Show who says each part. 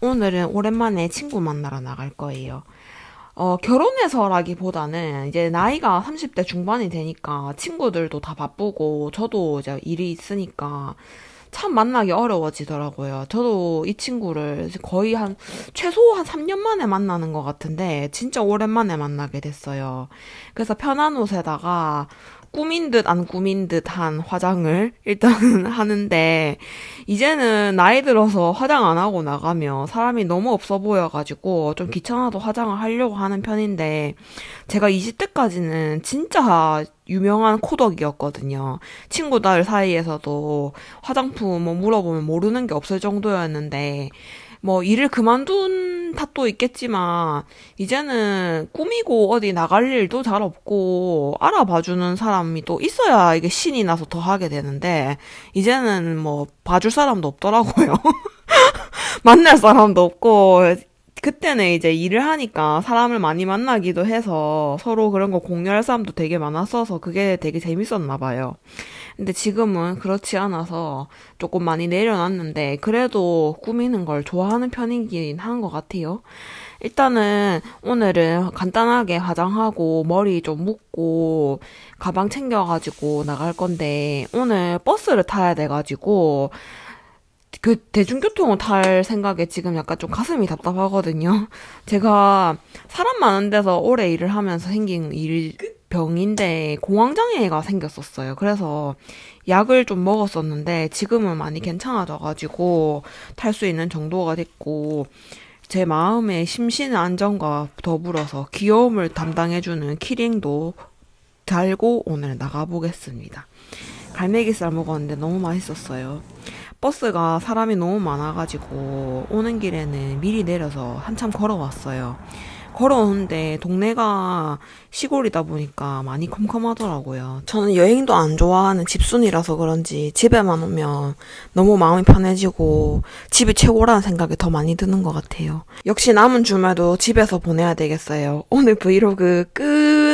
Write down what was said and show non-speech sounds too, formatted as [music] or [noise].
Speaker 1: 오늘은 오랜만에 친구 만나러 나갈 거예요. 어, 결혼해서라기보다는 이제 나이가 30대 중반이 되니까 친구들도 다 바쁘고 저도 이제 일이 있으니까 참 만나기 어려워지더라고요. 저도 이 친구를 거의 한, 최소 한 3년 만에 만나는 것 같은데, 진짜 오랜만에 만나게 됐어요. 그래서 편한 옷에다가 꾸민 듯 안 꾸민 듯한 화장을 일단 [laughs] 하는데, 이제는 나이 들어서 화장 안 하고 나가면 사람이 너무 없어 보여가지고 좀 귀찮아도 화장을 하려고 하는 편인데, 제가 20대까지는 진짜 유명한 코덕이었거든요. 친구들 사이에서도 화장품 뭐 물어보면 모르는 게 없을 정도였는데, 뭐 일을 그만둔 탓도 있겠지만, 이제는 꾸미고 어디 나갈 일도 잘 없고, 알아봐주는 사람이 또 있어야 이게 신이 나서 더 하게 되는데, 이제는 뭐 봐줄 사람도 없더라고요. [laughs] 만날 사람도 없고, 그때는 이제 일을 하니까 사람을 많이 만나기도 해서 서로 그런 거 공유할 사람도 되게 많았어서 그게 되게 재밌었나 봐요. 근데 지금은 그렇지 않아서 조금 많이 내려놨는데 그래도 꾸미는 걸 좋아하는 편이긴 한 것 같아요. 일단은 오늘은 간단하게 화장하고 머리 좀 묶고 가방 챙겨가지고 나갈 건데 오늘 버스를 타야 돼가지고 그 대중교통을 탈 생각에 지금 약간 좀 가슴이 답답하거든요. [laughs] 제가 사람 많은 데서 오래 일을 하면서 생긴 일 병인데 공황장애가 생겼었어요. 그래서 약을 좀 먹었었는데 지금은 많이 괜찮아져가지고 탈 수 있는 정도가 됐고 제 마음의 심신 안정과 더불어서 귀여움을 담당해주는 키링도 달고 오늘 나가보겠습니다. 갈매기살 먹었는데 너무 맛있었어요. 버스가 사람이 너무 많아가지고 오는 길에는 미리 내려서 한참 걸어왔어요. 걸어오는데 동네가 시골이다 보니까 많이 컴컴하더라고요. 저는 여행도 안 좋아하는 집순이라서 그런지 집에만 오면 너무 마음이 편해지고 집이 최고라는 생각이 더 많이 드는 것 같아요. 역시 남은 주말도 집에서 보내야 되겠어요. 오늘 브이로그 끝!